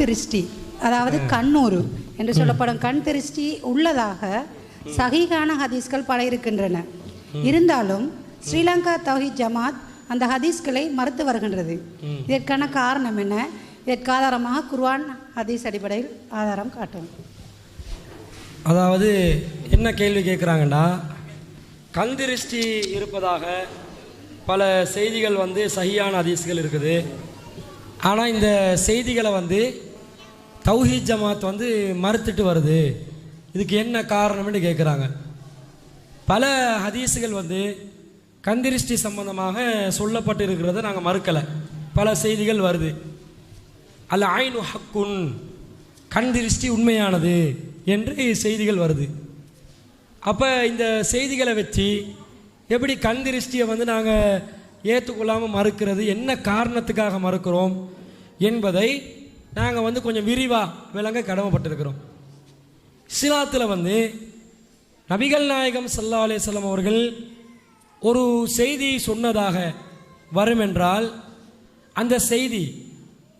திருஷ்டி அதாவது கண்ணூறு என்று சொல்லப்படும் கண் திருஷ்டி உள்ளதாக சகிகான ஹதீஸ்கள் பல இருக்கின்றன. இருந்தாலும் ஸ்ரீலங்கா தௌஹித் ஜமாத் அந்த ஹதீஸ்களை மறுத்து வருகின்றது. இதற்கான காரணம் என்ன? இதற்கு ஆதாரமாக குர்ஆன் ஹதீஸ் அடிப்படையில் ஆதாரம் காட்டும். அதாவது என்ன கேள்வி கேட்குறாங்கன்னா கந்திருஷ்டி இருப்பதாக பல செய்திகள் வந்து சகியான ஹதீஸ்கள் இருக்குது. ஆனால் இந்த செய்திகளை வந்து தௌஹீத் ஜமாத் வந்து மறுத்துட்டு வருது. இதுக்கு என்ன காரணம்னு கேட்குறாங்க பல ஹதீஸுகள் வந்து கந்திருஷ்டி சம்பந்தமாக சொல்லப்பட்டு இருக்கிறத நாங்கள் மறுக்கலை. பல செய்திகள் வருது. அல்ல ஆயினு ஹக்குன் கண்திருஷ்டி உண்மையானது என்று செய்திகள் வருது. அப்போ இந்த செய்திகளை வச்சு எப்படி கண்திருஷ்டியை வந்து நாங்கள் ஏற்றுக்கொள்ளாமல் மறுக்கிறது என்ன காரணத்துக்காக மறுக்கிறோம் என்பதை நாங்கள் வந்து கொஞ்சம் விரிவாக விளங்க கடமைப்பட்டிருக்கிறோம். இஸ்லாத்தில் வந்து நபிகள் நாயகம் சல்லா அலையம் அவர்கள் ஒரு செய்தி சொன்னதாக வரும் என்றால் அந்த செய்தி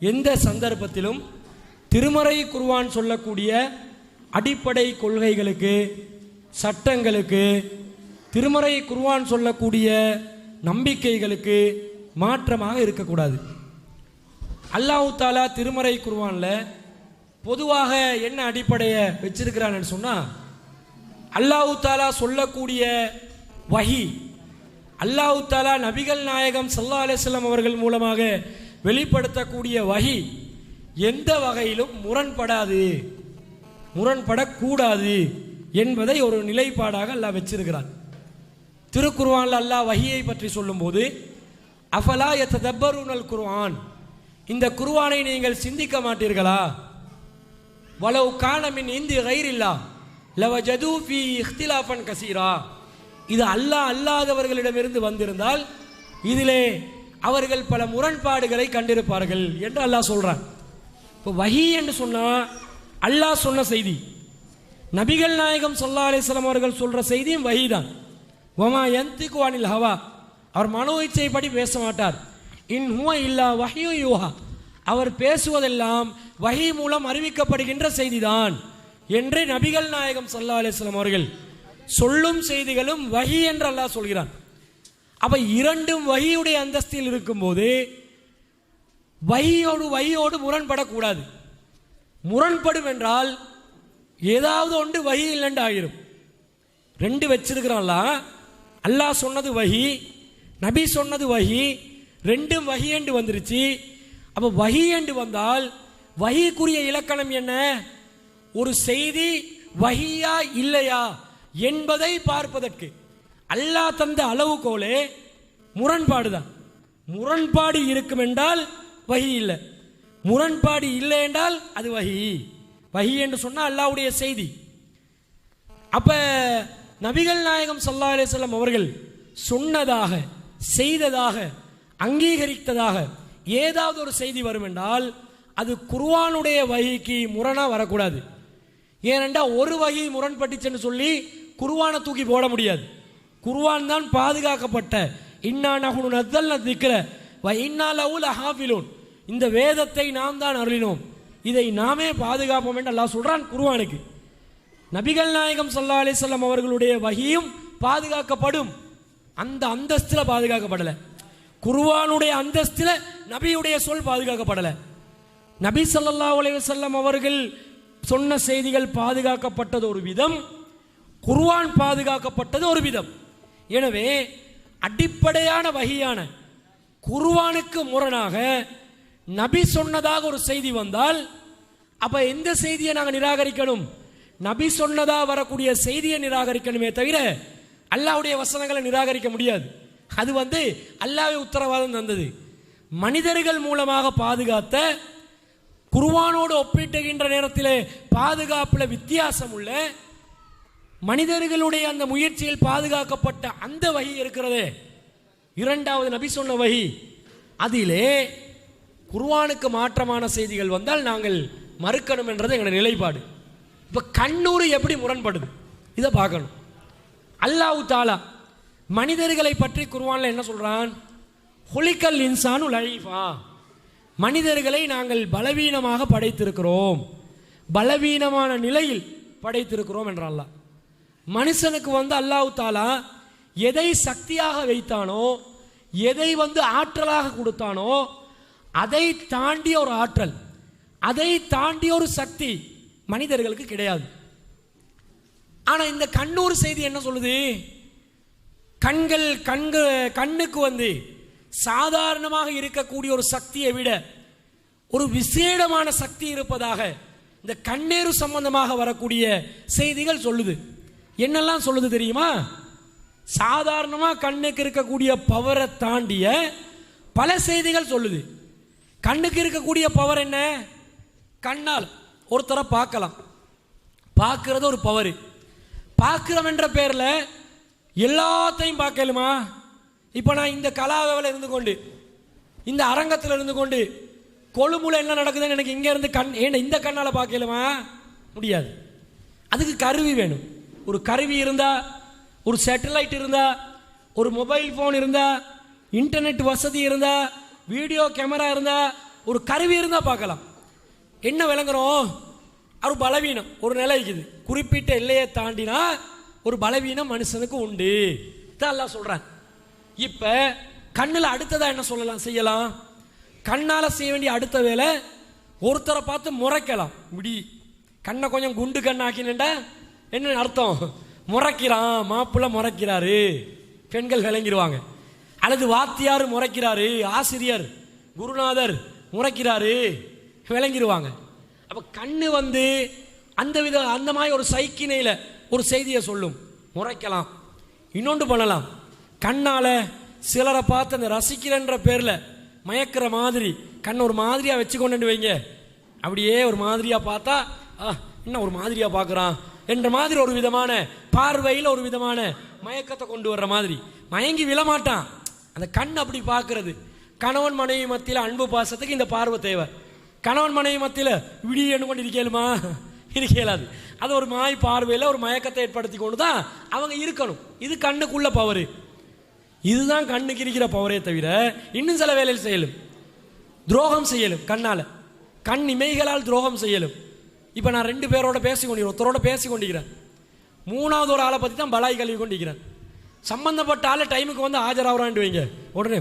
எந்த சந்தர்ப்பத்திலும் திருமறை குருவான் சொல்லக்கூடிய அடிப்படை கொள்கைகளுக்கு சட்டங்களுக்கு திருமறை குருவான் சொல்லக்கூடிய நம்பிக்கைகளுக்கு மாற்றமாக இருக்கக்கூடாது. அல்லாஹு தாலா திருமறை குருவானில் பொதுவாக என்ன அடிப்படையை வச்சிருக்கிறான்னு சொன்னால் அல்லாஹு தாலா சொல்லக்கூடிய வஹி அல்லாஹ் தாலா நபிகள் நாயகம் சல்லா அலிஸ்லாம் அவர்கள் மூலமாக வெளிப்படுத்தக்கூடிய வகி எந்த வகையிலும் முரண்படாது முரண்படக்கூடாது என்பதை ஒரு நிலைப்பாடாக அல்லாஹ் வச்சிருக்கிறார் திருக்குர்ஆன்ல அல்லாஹ் வகியை பற்றி சொல்லும்போது அஃபலா யத்ததப்பருனல் குருவான் இந்த குருவானை நீங்கள் சிந்திக்க மாட்டீர்களா? வளவு காணமின் இந்தி இந்தி லவ ஜது ஃபீ இஹ்திலாஃபன் கசீரா. இது அல்லாஹ் அல்லாதவர்களிடமிருந்து வந்திருந்தால் இதிலே அவர்கள் பல முரண்பாடுகளை கண்டிருப்பார்கள் என்று அல்லாஹ் சொல்கிறான் இப்போ வஹி என்று சொன்னால் அல்லாஹ் சொன்ன செய்தி. நபிகள் நாயகம் சொல்லா அலிஸ்லாம் அவர்கள் சொல்கிற செய்தியும் வஹி தான். ஒமா எந்திக்கு வானில் ஹவா. அவர் மனோ இச்சைப்படி பேச மாட்டார். இன் ஹுவ இல்லா வஹியு யூஹா. அவர் பேசுவதெல்லாம் வகை மூலம் அறிவிக்கப்படுகின்ற செய்திதான் என்று நபிகள் நாயகம் சல்லா அலிஸ்லாம் அவர்கள் சொல்லும் செய்திகளும் வகி என்று அல்லாஹ் சொல்கிறான். அப்ப இரண்டும் வகியுடைய அந்தஸ்தில் இருக்கும்போது வஹியோடு வஹியோடு முரண்படக்கூடாது. முரண்படும் என்றால் ஏதாவது ஒன்று வகி இல்லைண்டு ஆகிரும். ரெண்டு வச்சிருக்கிறான்ல அல்லாஹ் சொன்னது வகி நபி சொன்னது வகி ரெண்டும் வகி என்று வந்துருச்சு. அப்போ வகி என்று வந்தால் வகிக்குரிய இலக்கணம் என்ன? ஒரு செய்தி வகியா இல்லையா என்பதை பார்ப்பதற்கு. அல்லாஹ் தந்த அளவுகோலே முரண்பாடுதான் முரண்பாடு இருக்கும் என்றால் வகி இல்லை. முரண்பாடு இல்லை என்றால் அது வகி. வகி என்று சொன்னால் அல்லாவுடைய செய்தி. அப்ப நபிகள் நாயகம் சல்லா அலிஸ்லாம் அவர்கள் சொன்னதாக செய்ததாக அங்கீகரித்ததாக ஏதாவது ஒரு செய்தி வரும் என்றால் அது குருவானுடைய வகைக்கு முரணாக வரக்கூடாது. ஏனென்றால் ஒரு வகை முரண்பட்டுச்சுன்னு சொல்லி குருவானை தூக்கி போட முடியாது. குருவான் தான் பாதுகாக்கப்பட்ட. இன்னா நகுனு நத்தல் திக்கிற வ இன்னா லவுல் ஹாஃபிலூன் இந்த வேதத்தை நாம் தான் அருளினோம். இதை நாமே பாதுகாப்போம் என்று அல்லாஹ் சொல்கிறான் குருவானுக்கு நபிகள் நாயகம் சல்லா அலிசல்லாம் அவர்களுடைய வகியும் பாதுகாக்கப்படும். அந்த அந்தஸ்தில் பாதுகாக்கப்படலை. குருவானுடைய அந்தஸ்தில் நபியுடைய சொல் பாதுகாக்கப்படலை. நபி சல்லா அலைவசல்லம் அவர்கள் சொன்ன செய்திகள் பாதுகாக்கப்பட்டது ஒரு விதம் குர்வான் பாதுகாக்கப்பட்டது ஒரு விதம். எனவே அடிப்படையான வகையான குருவானுக்கு முரணாக நபி சொன்னதாக ஒரு செய்தி வந்தால் அப்ப எந்த செய்தியை நாங்கள் நிராகரிக்கணும்? நபி சொன்னதா வரக்கூடிய செய்தியை நிராகரிக்கணுமே தவிர அல்லாவுடைய வசனங்களை நிராகரிக்க முடியாது. அது வந்து அல்லாஹ்வே உத்தரவாதம் தந்தது. மனிதர்கள் மூலமாக பாதுகாத்த குருவானோடு ஒப்பிட்டுகின்ற நேரத்தில் பாதுகாப்பில் வித்தியாசம் உள்ள மனிதர்களுடைய அந்த முயற்சியில் பாதுகாக்கப்பட்ட அந்த வகி இருக்கிறதே. இரண்டாவது நபி சொன்ன வகி. அதிலே குர்வானுக்கு மாற்றமான செய்திகள் வந்தால் நாங்கள் மறுக்கணும் என்றது எங்களுடைய நிலைப்பாடு. இப்போ கண்ணூர் எப்படி முரண்படுது? இதை பார்க்கணும். அல்லாஹ் தாலா மனிதர்களை பற்றி குருவானில் என்ன சொல்கிறான் ஹுலிக்கல் இன்சானு லைஃபா. மனிதர்களை நாங்கள் பலவீனமாக படைத்திருக்கிறோம். பலவீனமான நிலையில் படைத்திருக்கிறோம் என்றால் மனுஷனுக்கு வந்து அல்லாஹ் தாலா எதை சக்தியாக வைத்தானோ எதை வந்து ஆற்றலாக கொடுத்தானோ அதை தாண்டிய ஒரு ஆற்றல் அதை தாண்டிய ஒரு சக்தி மனிதர்களுக்கு கிடையாது. ஆனால் இந்த கண்ணூர் செய்தி என்ன சொல்லுது? கண்கள் கண்கு கண்ணுக்கு வந்து சாதாரணமாக இருக்கக்கூடிய ஒரு சக்தியை விட ஒரு விசேடமான சக்தி இருப்பதாக இந்த கண்ணேறு சம்பந்தமாக வரக்கூடிய செய்திகள் சொல்லுது. என்னெல்லாம் சொல்லுது தெரியுமா? சாதாரணமாக கண்ணுக்கு இருக்கக்கூடிய பவரை தாண்டிய பல செய்திகள் சொல்லுது. கண்ணுக்கு இருக்கக்கூடிய பவர் என்ன? கண்ணால். ஒருத்தரை பார்க்கலாம். பார்க்கறது ஒரு பவர் பார்க்கிறோம் என்ற பேரில் எல்லாத்தையும் பார்க்கலுமா? இப்போ நான் இந்த கலாவில் இருந்து கொண்டு இந்த அரங்கத்தில் இருந்து கொண்டு கொழும்புல என்ன நடக்குதுன்னு எனக்கு இங்கே இருந்து கண் ஏன்னா இந்த கண்ணால் பார்க்கலுமா? முடியாது. அதுக்கு கருவி வேணும். ஒரு கருவி இருந்தால் ஒரு சேட்டலைட் இருந்தால் ஒரு மொபைல் ஃபோன் இருந்தால் இன்டர்நெட் வசதி இருந்தால் வீடியோ கேமரா இருந்தால் ஒரு கருவி இருந்தால் பார்க்கலாம். என்ன விளங்குறோம்? ஒரு பலவீனம். ஒரு நிலை இருக்குது. குறிப்பிட்ட எல்லையை தாண்டினா ஒரு பலவீனம் மனுஷனுக்கு உண்டு. தான் அல்லாஹ் சொல்றான். இப்ப கண்ணில் அடுத்ததா என்ன சொல்லலாம் செய்யலாம்? கண்ணால செய்ய வேண்டிய அடுத்த வேலை ஒருத்தரை பார்த்து முறைக்கலாம். முடி கண்ணை கொஞ்சம் குண்டு கண்ணாக்கினேன்டா என்ன அர்த்தம்? முறைக்கிறான் மாப்பிள்ளை முறைக்கிறாரு. பெண்கள் விளங்கிடுவாங்க. அல்லது வாத்தியார் முறைக்கிறாரு ஆசிரியர் குருநாதர் முறைக்கிறாரு விளங்கிடுவாங்க. அப்போ கண்ணு வந்து அந்த வித அந்த மாதிரி ஒரு சைக்கினையில் ஒரு செய்தியை சொல்லும். முறைக்கலாம். இன்னொன்று பண்ணலாம். கண்ணால் சிலரை பார்த்து அந்த ரசிக்கிறன்ற பேரில் மயக்கிற மாதிரி கண்ணை ஒரு மாதிரியாக வச்சுக்கொண்டு வைங்க. அப்படியே ஒரு மாதிரியாக பார்த்தா ஆ, என்ன ஒரு மாதிரியாக பார்க்குறான்? என்ற மாதிரி ஒரு விதமான பார்வையில் ஒரு விதமான மயக்கத்தை கொண்டு வர்ற மாதிரி. மயங்கி விழமாட்டான் அந்த கண் அப்படி பார்க்கறது. கணவன் மனைவி மத்தியில் அன்பு பாசத்துக்கு இந்த பார்வை தேவை. கணவன் மனைவி மத்தியில் விடியன்னு கொண்டு இருக்கேளுமா இன்னைக்கு இயலாது அது ஒரு மாய் பார்வையில் ஒரு மயக்கத்தை ஏற்படுத்தி கொண்டு தான் அவங்க இருக்கணும். இது கண்ணுக்குள்ள பவர் இதுதான் கண்ணுக்கு இருக்கிற பவரே தவிர இன்னும் சில வேலையில் செய்யலும். துரோகம் செய்யலும் கண்ணால். கண் இமைகளால் துரோகம் செய்யலும். இப்போ நான் ரெண்டு பேரோட பேசி கொண்டிருக்கிறேன் ஒருத்தரோட பேசி கொண்டிருக்கிறேன் மூணாவது ஒரு ஆளை பற்றி தான் பலாய் கழுவி கொண்டிருக்கிறேன் சம்மந்தப்பட்ட ஆளை டைமுக்கு வந்து ஆஜராகிறான்னு வைங்க. உடனே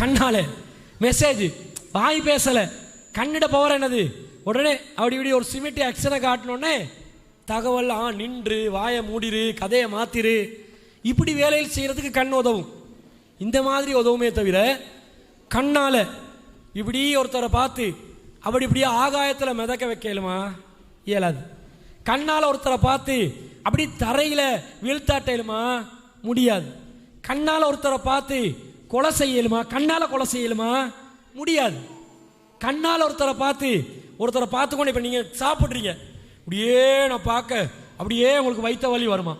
கண்ணால் மெசேஜ் வாய் பேசலை. கண்ணிட பவர் என்னது? உடனே அப்படி இப்படி ஒரு சிமெண்ட் அக்ஷனை காட்டினோடனே தகவல் ஆ நின்று வாயை மூடிரு கதையை மாத்திரு. இப்படி வேலையில் செய்கிறதுக்கு கண் உதவும். இந்த மாதிரி உதவுமே தவிர கண்ணால் இப்படி ஒருத்தரை பார்த்து அப்படி இப்படியே ஆகாயத்தில் மிதக்க வைக்கலுமா? இயலாது. கண்ணால் ஒருத்தரை பார்த்து அப்படி தரையில் வீழ்த்தாட்டலுமா? முடியாது. கண்ணால் ஒருத்தரை பார்த்து கொலை செய்யலுமா? கண்ணால் கொலை செய்யலுமா? முடியாது. கண்ணால் ஒருத்தரை பார்த்து ஒருத்தரை பார்த்துக்கொண்டு இப்போ நீங்கள் சாப்பிட்றீங்க. அப்படியே நான் பார்க்க அப்படியே உங்களுக்கு வைத்த வலி வருமா?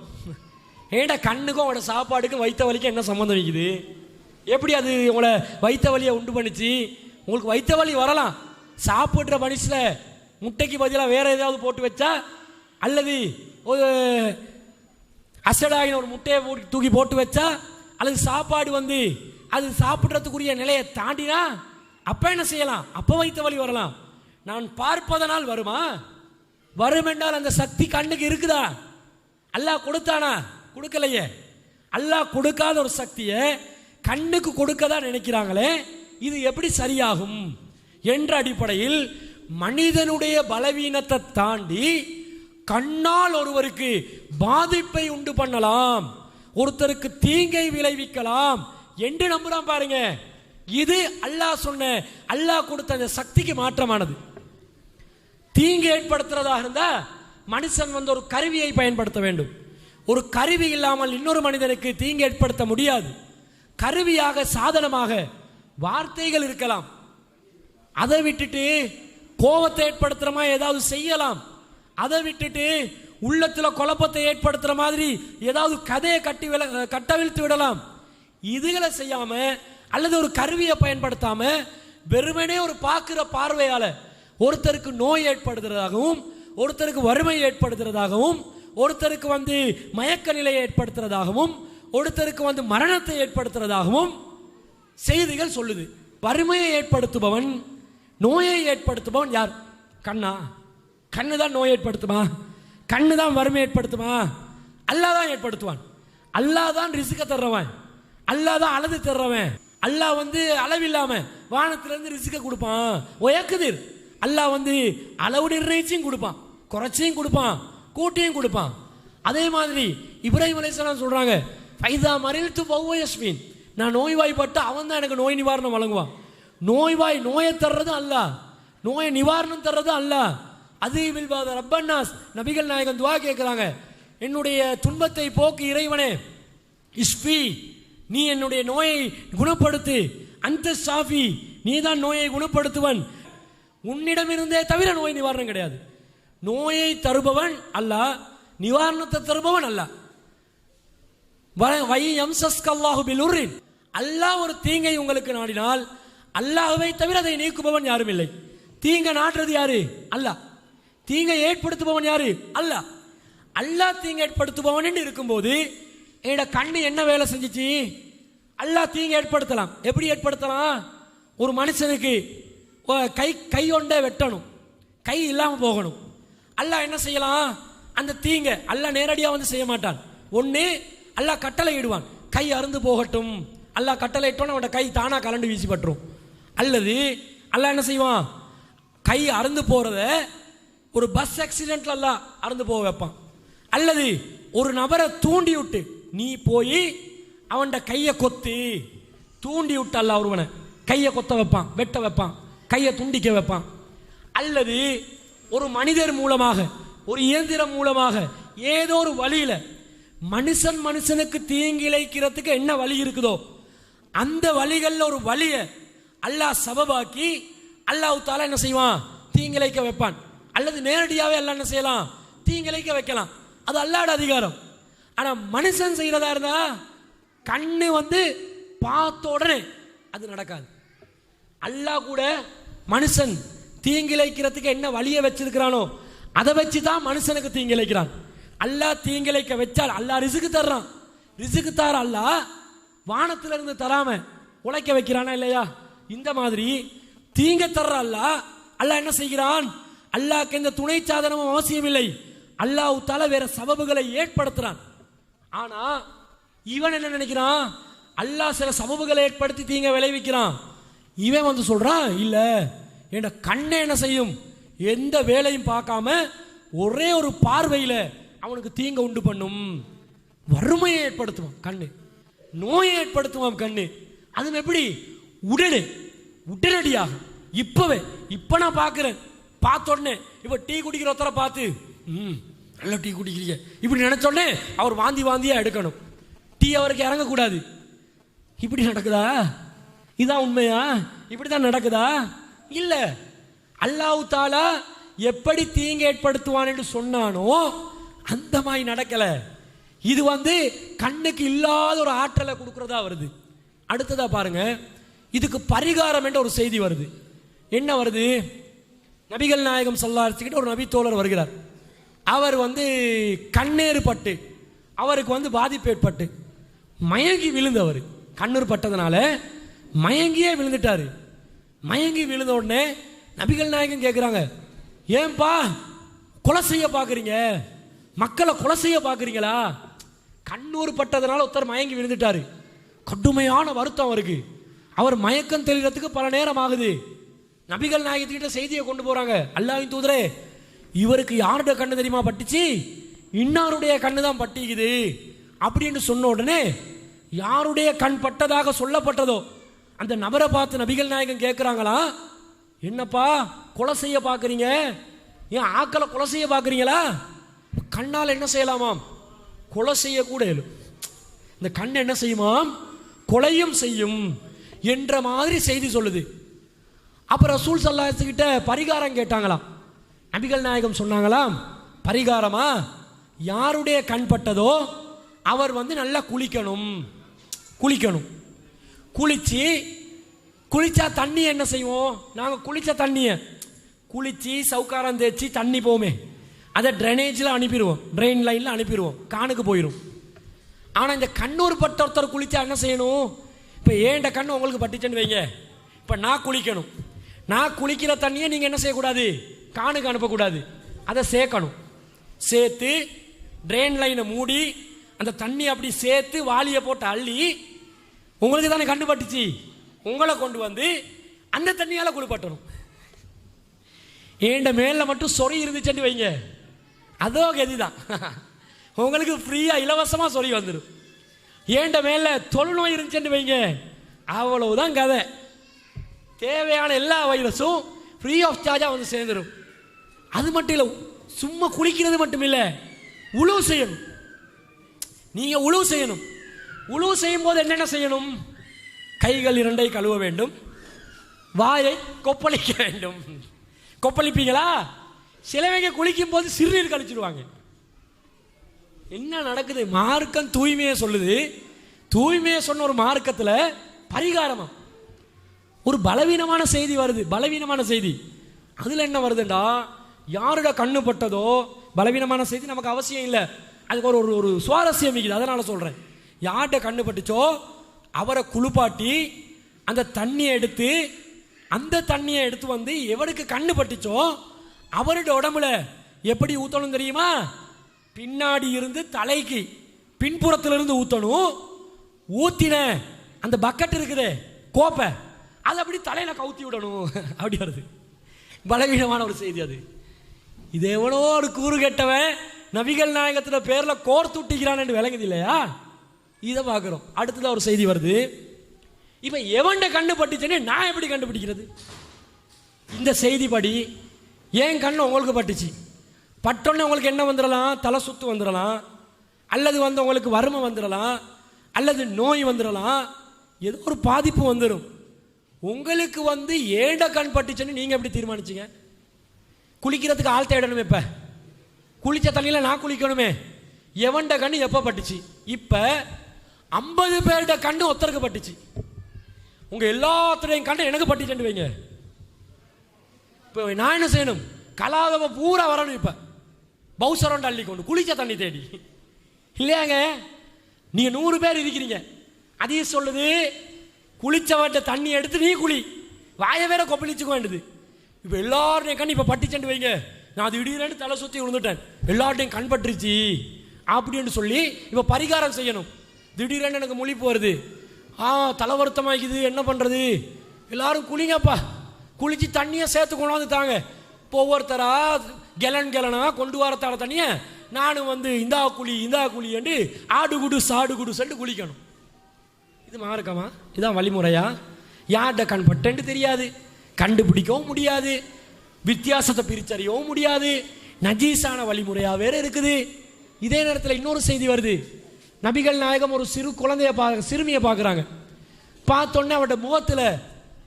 ஏன்டா கண்ணுக்கும் உங்களோட சாப்பாடுக்கும் வைத்த வலிக்கும் என்ன சம்மந்தம் வைக்குது எப்படி அது உங்களை வைத்த வலியை உண்டு பண்ணிச்சு? உங்களுக்கு வைத்த வலி வரலாம். சாப்பிட்ற மனுஷில் முட்டைக்கு பதிலாக வேறு ஏதாவது போட்டு வச்சா அல்லது ஒரு அசடாகின ஒரு முட்டையை போட்டு தூக்கி போட்டு வச்சா அல்லது சாப்பாடு வந்து அது சாப்பிட்றதுக்குரிய நிலையை தாண்டினா அப்போ என்ன செய்யலாம்? அப்போ வைத்த வலி வரலாம். நான் பார்ப்பதனால் வருமா? வரும் என்றால் அந்த சக்தி கண்ணுக்கு இருக்குதா? அல்லாஹ் கொடுத்தானா? கொடுக்கலையே. அல்லாஹ் கொடுக்காத ஒரு சக்தியை கண்ணுக்கு கொடுக்கதா நினைக்கிறாங்களே? இது எப்படி சரியாகும்? என்ற அடிப்படையில் மனிதனுடைய பலவீனத்தை தாண்டி கண்ணால் ஒருவருக்கு பாதிப்பை உண்டு பண்ணலாம். ஒருத்தருக்கு தீங்கை விளைவிக்கலாம் என்று நம்புறான் பாருங்க. இது அல்லாஹ் சொன்ன அல்லாஹ் கொடுத்த அந்த சக்திக்கு மாற்றமானது. தீங்கு ஏற்படுத்துறதாக இருந்தால் மனுஷன் வந்து ஒரு கருவியை பயன்படுத்த வேண்டும். ஒரு கருவி இல்லாமல் இன்னொரு மனிதனுக்கு தீங்கு ஏற்படுத்த முடியாது. கருவியாக சாதனமாக வார்த்தைகள் இருக்கலாம். அதை விட்டுட்டு கோபத்தை ஏற்படுத்துகிற மாதிரி ஏதாவது செய்யலாம். அதை விட்டுட்டு உள்ளத்தில் குழப்பத்தை ஏற்படுத்துகிற மாதிரி ஏதாவது கதையை கட்டி வில கட்டவிழ்த்து விடலாம். இதுகளை செய்யாமல் அல்லது ஒரு கருவியை பயன்படுத்தாமல் வெறுமனே ஒரு பார்க்குற பார்வையால் ஒருத்தருக்கு நோய் ஏற்படுகிறதாகவும் ஒருத்தருக்கு வறுமை ஏற்படுகிறதாகவும் ஒருத்தருக்கு வந்து மயக்க நிலையை ஏற்படுத்துறதாகவும் ஒருத்தருக்கு வந்து மரணத்தை ஏற்படுத்துறதாகவும் செய்திகள் சொல்லுது. வறுமையை ஏற்படுத்துபவன் நோயை ஏற்படுத்துபவன் யார்? கண்ணா. கண்ணு தான் நோய் ஏற்படுத்துமா? கண்ணு தான் வறுமை ஏற்படுத்துமா? அல்லாஹ் தான் ஏற்படுத்துவான். அல்லாஹ் தான் ரிசுக்க தர்றவன். அல்லாஹ் தான் அழுது தர்றவன். அல்லாஹ் வந்து அளவில்லாம வானத்திலிருந்து ரிசுக்க கொடுப்பான். ஒயக்குதிர் அல்லாஹ் வந்து அளவு நிர்ணயிச்சும் கொடுப்பான் குறைச்சியும் கொடுப்பான் கூட்டியும் கொடுப்பான். அதே மாதிரி இப்ராஹிம் அலிஸ்லாம் சொல்கிறாங்க ஃபைதா மறில் து பௌவயஸ்மின் நான் நோய்வாய்ப்பட்டு அவன் தான் எனக்கு நோய் நிவாரணம் வழங்குவான். நோய்வாய் நோயை தர்றது அல்லாஹ் நோயை நிவாரணம் தர்றது அல்ல. அது வில்வாத ரப்பன்னாஸ் நபிகள் நாயகன் துவா கேட்குறாங்க என்னுடைய துன்பத்தை போக்கு இறைவனே இஸ்பி நீ என்னுடைய நோயை குணப்படுத்து அந்த சாஃபி நீ தான் நோயை குணப்படுத்துவன். உன்னிடமிருந்தே தவிர நோய் நிவாரணம் கிடையாது. நோயை தருபவன் அல்ல நிவாரணத்தை தருபவன் அல்ல. வ- வை அல்லாஹ் ஒரு தீங்கை உங்களுக்கு நாடினால் அல்லாஹுவை தவிர அதை நீக்குபவன் யாரும் இல்லை. தீங்க நாடுறது யாரு? அல்ல தீங்கை ஏற்படுத்துபவன் யாரு? அல்ல அல்லாஹ் தீங்கை ஏற்படுத்துபவன் இருக்கும்போது என்னோட கண்ணு என்ன வேலை செஞ்சுச்சு? அல்லாஹ் தீங்கை ஏற்படுத்தலாம். எப்படி ஏற்படுத்தலாம்? ஒரு மனுஷனுக்கு கை கை கொண்டே வெட்டணும். கை இல்லாமல் போகணும். அல்லாஹ் என்ன செய்யலாம்? அந்த தீங்க அல்லாஹ் நேரடியாக வந்து செய்ய மாட்டான். ஒன்று அல்லாஹ் கட்டளை இடுவான் கை அருந்து போகட்டும். அல்லாஹ் கட்டளை இட்டோன்னு அவனோட கை தானாக கலண்டு வீசி பட்டுரும். அல்லது அல்லாஹ் என்ன செய்வான்? கை அறுந்து போகிறத ஒரு பஸ் ஆக்சிடென்ட்ல எல்லாம் போக வைப்பான். அல்லது ஒரு நபரை தூண்டி விட்டு நீ போய் அவன்கிட்ட கையை கொத்து. தூண்டி விட்டு அல்ல ஒருவனை கையை கொத்த வைப்பான் வெட்ட வைப்பான். கையை துண்டிக்க வைப்பான். அல்லது ஒரு மனிதர் மூலமாக ஒரு இயந்திரம் மூலமாக ஏதோ ஒரு வழியில் மனுஷன் மனுஷனுக்கு தீங்கு இழைக்கிறதுக்கு என்ன வழி இருக்குதோ அந்த வழிகளில் ஒரு வழியை அல்லாஹ் சபபாக்கி அல்லாஹ் தாலா என்ன செய்வான்? தீங்கிழைக்க வைப்பான். அல்லது நேரடியாகவே அல்லாஹ் என்ன செய்யலாம்? தீங்கிழைக்க வைக்கலாம். அது அல்லாட அதிகாரம். ஆனால் மனுஷன் செய்கிறதா இருந்தா கண்ணு வந்து பார்த்த உடனே அது நடக்காது. அல்லாஹ் கூட மனுஷன் தீங்கிழைக்கிறதுக்கு என்ன வழியை வச்சிருக்கிறானோ அதை வச்சு தான் மனுஷனுக்கு தீங்கிழைக்கிறான். அல்லாஹ் தீங்கிழைக்க வச்சால் அல்லாஹ் ரிசுக்கு தர்றான். ரிசுக்கு தார அல்லாஹ் வானத்திலிருந்து தராம உழைக்க வைக்கிறானா இல்லையா? இந்த மாதிரி தீங்க தர்ற அல்லாஹ் அல்லாஹ் என்ன செய்கிறான்? அல்லாக்கு எந்த துணை சாதனமும் அவசியமில்லை. அல்லாஹ் தால வேற சபபுகளை ஏற்படுத்துறான். ஆனா இவன் என்ன நினைக்கிறான்? அல்லாஹ் சில சபபுகளை ஏற்படுத்தி தீங்க விளைவிக்கிறான். இவன் வந்து சொல்றான் இல்லை என் கண்ணை என்ன செய்யும்? எந்த வேலையும் பார்க்காம ஒரே ஒரு பார்வையில் அவனுக்கு தீங்க உண்டு பண்ணும். வறுமையை ஏற்படுத்துவான் கண்ணு. நோயை ஏற்படுத்துவான் கண்ணு. அது எப்படி? உடனே உடனடியாக. இப்பவே இப்போ நான் பார்க்குறேன். பார்த்த உடனே இப்போ டீ குடிக்கிற ஒருத்தரை பார்த்து. ம் நல்ல டீ குடிக்கிறீங்க. இப்படி நினச்சோடனே அவர் வாந்தி வாந்தியாக எடுக்கணும். டீ அவருக்கு இறங்கக்கூடாது. இப்படி நடக்குதா? இதான் உண்மையா? இப்படி தான் நடக்குதா? இல்லை. அல்லாஹு தாலா எப்படி தீங்கு ஏற்படுத்துவான் என்று சொன்னானோ அந்த மாதிரி நடக்கலை. இது வந்து கண்ணுக்கு இல்லாத ஒரு ஆற்றலை கொடுக்குறதா வருது. அடுத்ததா பாருங்க. இதுக்கு பரிகாரம் என்ற ஒரு செய்தி வருது. என்ன வருது? நபிகள் நாயகம் சல்லாரிச்சுக்கிட்ட ஒரு நபித்தோழர் வருகிறார். அவர் வந்து கண்ணேறு பட்டு அவருக்கு வந்து பாதிப்பு ஏற்பட்டு மயங்கி விழுந்தவர். கண்ணூர் பட்டதுனால மயங்கியே விழுந்துட்டாரு. மயங்கி விழுந்த உடனே நபிகள் நாயகம் கேட்குறாங்க ஏன்பா கொலை செய்ய பார்க்குறீங்க மக்களை கொலை செய்ய பார்க்குறீங்களா கண்ணூர் பட்டதுனால ஒருத்தர் மயங்கி விழுந்துட்டாரு. கடுமையான வருத்தம் அவருக்கு. அவர் மயக்கம் தெளிகிறதுக்கு பல நேரம் ஆகுது. நபிகள் நாயகத்துக்கிட்ட செய்தியை கொண்டு போகிறாங்க அல்லாவின் தூதரே இவருக்கு யாருடைய கண்ணு தெரியுமா பட்டுச்சு? இன்னாருடைய கண்ணு தான் பட்டிக்குது. அப்படின்னு சொன்ன உடனே யாருடைய கண் பட்டதாக சொல்லப்பட்டதோ அந்த நபரை பார்த்து நபிகள் நாயகம் கேட்குறாங்களா என்னப்பா கொலை செய்ய பார்க்குறீங்க? ஏன் ஆக்களை கொலை செய்ய பார்க்குறீங்களா? கண்ணால் என்ன செய்யலாமாம்? கொலை செய்யக்கூட இந்த கண் என்ன செய்யுமாம்? கொலையும் செய்யும் என்ற மாதிரி செய்தி சொல்லுது. அப்புறம் ரசூல் சல்லாத்துக்கிட்ட பரிகாரம் கேட்டாங்களாம். நபிகள் நாயகம் சொன்னாங்களாம் பரிகாரமா? யாருடைய கண் பட்டதோ அவர் வந்து நல்லா குளிக்கணும். குளிக்கணும். குளிச்சு குளிச்சா தண்ணி என்ன செய்வோம்? நாங்கள் குளிச்ச தண்ணியை குளிச்சு சவுக்காரம் தேய்ச்சி தண்ணி போமே. அதை ட்ரைனேஜில் அனுப்பிடுவோம். ட்ரெயின் லைனில் அனுப்பிடுவோம். காணுக்கு போயிடும் ஆனால் இந்த கண்ணூர் பட்ட ஒருத்தர் குளிச்சா என்ன செய்யணும்? இப்போ ஏண்ட கண்ணு உங்களுக்கு பட்டுச்சுன்னு வைங்க. இப்போ நான் குளிக்கணும். நான் குளிக்கிற தண்ணியை நீங்கள் என்ன செய்யக்கூடாது? காணுக்கு அனுப்பக்கூடாது. அதை சேர்க்கணும். சேர்த்து ட்ரெயின் லைனை மூடி அந்த தண்ணி அப்படி சேர்த்து வாளியை போட்டு அள்ளி உங்களுக்கு தானே கண்டுபட்டுச்சு? உங்களை கொண்டு வந்து அந்த தண்ணியால் குளிப்பாட்டணும். ஏண்ட மேல மட்டும் சொறி இருந்துச்சுன்னு வைங்க. அதோ கதிதான். உங்களுக்கு ஃப்ரீயாக இலவசமாக சொறி வந்துடும் ஏண்ட மேல தொழுநோய் இருந்துச்சுன்னு வைங்க. அவ்வளவுதான் கதை. தேவையான எல்லா வைரஸும் ஃப்ரீ ஆஃப் சார்ஜாக வந்து சேர்ந்துடும் அது மட்டும் இல்லை சும்மா குளிக்கிறது மட்டும் இல்லை உழவு செய்யணும். நீங்கள் உழவு செய்யணும். உழுவு செய்யும் போது என்னென்ன செய்யணும்? கைகள் இரண்டை கழுவ வேண்டும். வாயை கொப்பளிக்க வேண்டும். கொப்பளிப்பீங்களா? சிலவங்க குளிக்கும் போது சிறுநீர் கழிச்சிடுவாங்க என்ன நடக்குது? மார்க்கம் தூய்மையை சொல்லுது. தூய்மையை சொன்ன ஒரு மார்க்கத்தில் பரிகாரமா. ஒரு பலவீனமான செய்தி வருது. பலவீனமான செய்தி. அதில் என்ன வருதுண்டா? யாரோட கண்ணு பட்டதோ? பலவீனமான செய்தி நமக்கு அவசியம் இல்லை. அதுக்கு ஒரு ஒரு ஒரு சுவாரஸ்யம் இருக்குது. அதனால் சொல்கிறேன் யார்கிட்ட கண்ணு பட்டுச்சோ அவரை குளிப்பாட்டி அந்த தண்ணியை எடுத்து அந்த தண்ணியை எடுத்து வந்து எவருக்கு கண்ணு பட்டுச்சோ அவருடைய உடம்புல எப்படி ஊற்றணும் தெரியுமா? பின்னாடி இருந்து தலைக்கு பின்புறத்திலிருந்து ஊற்றணும் ஊற்றின அந்த பக்கெட் இருக்குதே கோப்பை. அதை அப்படி தலையில் கவுத்தி விடணும். அப்படி வருது. பலவீனமான ஒரு செய்தி அது. இது எவனோ ஒரு கூறு கெட்டவன் நபிகள் நாயகத்தில் பேரில் கோர்த்து விட்டிக்கிறான்னு விளங்குது இல்லையா? இதை பார்க்குறோம். அடுத்தது ஒரு செய்தி வருது. இப்போ எவன்ட கண்ணு பட்டுச்சுன்னு நான் எப்படி கண்டுபிடிக்கிறது? இந்த செய்திப்படி ஏன் கண்ணு உங்களுக்கு பட்டுச்சு. பட்டோன்னே உங்களுக்கு என்ன வந்துடலாம்? தலை சுத்து வந்துடலாம். அல்லது வந்து உங்களுக்கு வறுமை வந்துடலாம். அல்லது நோய் வந்துடலாம். ஏதோ ஒரு பாதிப்பு வந்துடும் உங்களுக்கு வந்து ஏண்ட கண் பட்டுச்சுன்னு நீங்கள் எப்படி தீர்மானிச்சீங்க? குளிக்கிறதுக்கு ஆள் தேடணுமே இப்போ. குளித்த தண்ணியில் நான் குளிக்கணுமே. எவன்ட கண் எப்போ பட்டுச்சு? இப்போ ஐம்பது பேர்கிட்ட கண்டு ஒத்தருக்கு பட்டுச்சு உங்கள் எல்லாத்துடையும் கண்டு எனக்கு பட்டுச்சுன்னு வைங்க. இப்போ நான் என்ன செய்யணும்? கலாதவ பூரா வரணும் இப்போ. பௌசரம் தள்ளி கொண்டு குளிச்ச தண்ணி தேடி. இல்லையாங்க? நீங்கள் நூறு பேர் இருக்கிறீங்க. அதையும் சொல்லுது குளிச்சவட்ட தண்ணி எடுத்து நீ குளி. வாய வேற கொப்பளிச்சுக்க வேண்டியது. இப்போ எல்லாருடைய கண் இப்போ பட்டுச்சேன்னு வைங்க. நான் அது திடீர்னு தலை சுற்றி விழுந்துட்டேன். எல்லார்டையும் கண் பட்டுருச்சு. அப்படின்னு சொல்லி இப்போ பரிகாரம் செய்யணும். திடீரென எனக்கு முழிப்பு வருது ஆ தலை வருத்தமாக்குது என்ன பண்ணுறது எல்லாரும் குளிங்கப்பா. குளித்து தண்ணியை சேர்த்து கொண்டாந்து தாங்க இப்போ ஒவ்வொருத்தரா கெலன் கெலனாக கொண்டு வரத்தால தண்ணியை நானும் வந்து இந்தா குழி இந்தா குழி என்று ஆடு குடு சாடு குடு சொல்லிட்டு குளிக்கணும். இது மாறுக்கமா இதான் வழிமுறையா? யார்கிட்ட கண் தெரியாது. கண்டுபிடிக்கவும் முடியாது. வித்தியாசத்தை பிரிச்சறியவும் முடியாது. நஜீஸான வழிமுறையாக வேறு இருக்குது. இதே நேரத்தில் இன்னொரு செய்தி வருது. நபிகள் நாயகம் ஒரு சிறு குழந்தைய பார்க்க சிறுமியை பார்க்குறாங்க. பார்த்தோன்னே அவட முகத்தில்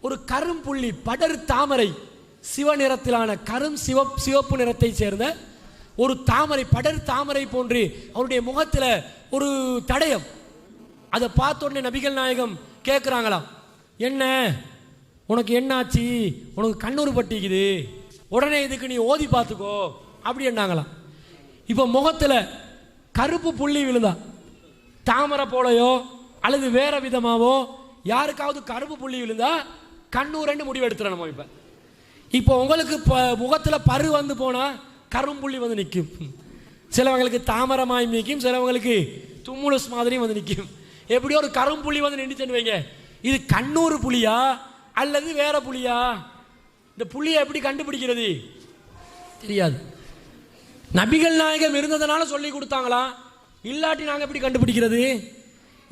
ஒரு கரும்புள்ளி படர் தாமரை சிவ நிறத்திலான கரும் சிவ சிவப்பு நிறத்தை சேர்ந்த ஒரு தாமரை படர் தாமரை போன்று அவருடைய முகத்தில் ஒரு தடயம். அதை பார்த்தோன்னே நபிகள் நாயகம் கேட்குறாங்களாம் என்ன? உனக்கு என்னாச்சு? உனக்கு கண்ணூர் பட்டிக்குது. உடனே இதுக்கு நீ ஓதி பார்த்துக்கோ. அப்படி என்னாங்களாம். இப்போ முகத்தில் கருப்பு புள்ளி விழுந்தா தாமரை போலையோ அல்லது வேற விதமாவோ யாருக்காவது கருப்பு புள்ளி விழுந்தா கண்ணூரண்டு முடிவு எடுத்துறோம் நம்ம இப்போ. இப்போ உங்களுக்கு இப்போ முகத்தில் பரு வந்து போனால் கரும்புள்ளி வந்து நிற்கும் சிலவங்களுக்கு தாமரமாய் நிற்கும் சிலவங்களுக்கு தும்முலஸ் மாதிரியும் வந்து நிற்கும் எப்படியோ ஒரு கரும்புள்ளி வந்து நின்றுச்சுன்னு வைங்க. இது கண்ணூர் புலியா அல்லது வேற புலியா இந்த புலியை எப்படி கண்டுபிடிக்கிறது? தெரியாது. நபிகள் நாயகம் இருந்ததுனால சொல்லி கொடுத்தாங்களா? இல்லாட்டி நாங்கள் எப்படி கண்டுபிடிக்கிறது?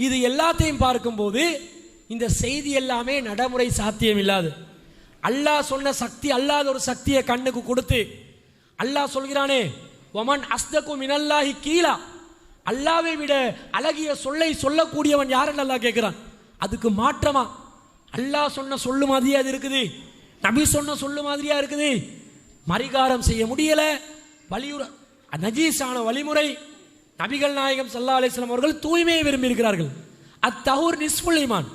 இது எல்லாத்தையும் பார்க்கும்போது இந்த செய்தி எல்லாமே நடைமுறை சாத்தியம் இல்லாது அல்லாஹ் சொன்ன சக்தி அல்லாத ஒரு சக்தியை கண்ணுக்கு கொடுத்து அல்லாஹ் சொல்கிறானே ஒமன் அஸ்தகு மினல்லாஹி கீழா அல்லாவை விட அழகிய சொல்லை சொல்லக்கூடியவன் யாருன்னு அல்லாஹ் கேட்குறான். அதுக்கு மாற்றமா? அல்லாஹ் சொன்ன சொல்லு மாதிரியா அது இருக்குது? நபி சொன்ன சொல்லு மாதிரியா இருக்குது? மரிகாரம் செய்ய முடியலை. வலியுற நஜீஸான வழிமுறை. நபிகள் நாயகம் சல்லா அலிஸ்லாம் அவர்கள் தூய்மையை விரும்பி இருக்கிறார்கள் அத்தஹூர் நிஸ்ஃபுல் ஈமான்.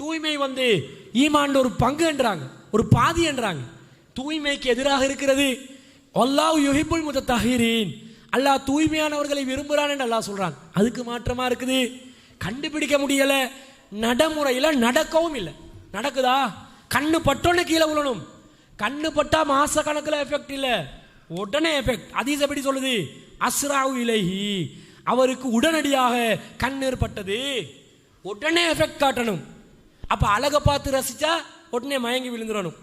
தூய்மை வந்து ஈமான் ஒரு பங்கு என்றாங்க ஒரு பாதி என்றாங்க. தூய்மைக்கு எதிராக இருக்கிறது. அல்லாஹ் யுஹிபுல் முத தஹீரீன் அல்லாஹ் தூய்மையானவர்களை விரும்புகிறான் என்று அல்லாஹ் சொல்கிறான் அதுக்கு மாற்றமாக இருக்குது? கண்டுபிடிக்க முடியலை. நடைமுறையில் நடக்கவும் இல்லை. நடக்குதா? கண்ணு பட்டோன்னே கீழே விழணும். கண்ணு பட்டால் மாச கணக்கில் எஃபெக்ட் இல்லை. உடனே எஃபெக்ட் அதீஸ் எப்படி சொல்லுது? அஸ்ராவு இலகி அவருக்கு உடனடியாக கண்ணீர் பட்டது உடனே எஃபெக்ட் காட்டணும். அப்ப அழகை பார்த்து ரசிச்சா உடனே மயங்கி விழுந்துடணும்.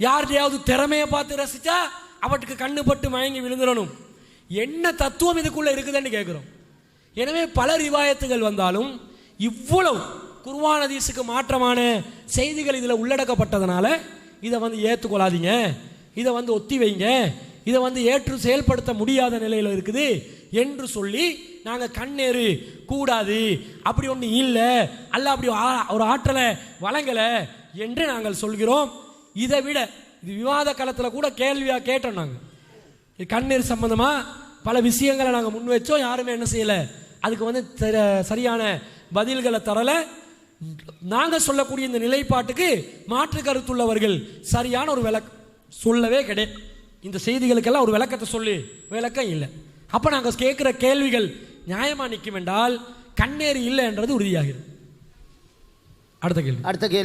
யார்கிட்டயாவது திறமையை பார்த்து ரசிச்சா அவட்டுக்கு கண்ணு பட்டு மயங்கி விழுந்துடணும். என்ன தத்துவம் இதுக்குள்ள இருக்குதுன்னு கேட்குறோம் எனவே பல ரிவாயத்துகள் வந்தாலும் இவ்வளவு குர்வான் ஹதீஸுக்கு மாற்றமான செய்திகள் இதில் உள்ளடக்கப்பட்டதுனால இதை வந்து ஏற்றுக்கொள்ளாதீங்க இதை வந்து ஒத்தி வைங்க இதை வந்து ஏற்று செயல்படுத்த முடியாத நிலையில் இருக்குது என்று சொல்லி நாங்கள் கண்ணேறு கூடாது அப்படி ஒன்று இல்லை அல்ல அப்படி ஆ- ஒரு ஆற்றலை வழங்கலை என்று நாங்கள் சொல்கிறோம். இதை விட இது விவாத களத்தில் கூட கேள்வியாக கேட்டோம் நாங்கள் கண்ணீர் சம்பந்தமா? பல விஷயங்களை நாங்கள் முன் வச்சோம் யாருமே என்ன செய்யலை. அதுக்கு வந்து சரியான பதில்களை தரலை. நாங்கள் சொல்லக்கூடிய இந்த நிலைப்பாட்டுக்கு மாற்று கருத்துள்ளவர்கள் சரியான ஒரு விளக் சொல்லவே கிடையாது இந்த செய்திகளுக்கெல்லாம் ஒரு விளக்கத்தை சொல்லி. விளக்கம் இல்லை. அப்போ நாங்கள் கேட்குற கேள்விகள் நியாயமா நிற்கும் என்றால் கண்ணேறு இல்லை என்றது உறுதியாகிறது அடுத்த கேள்வி. அடுத்த கேள்வி.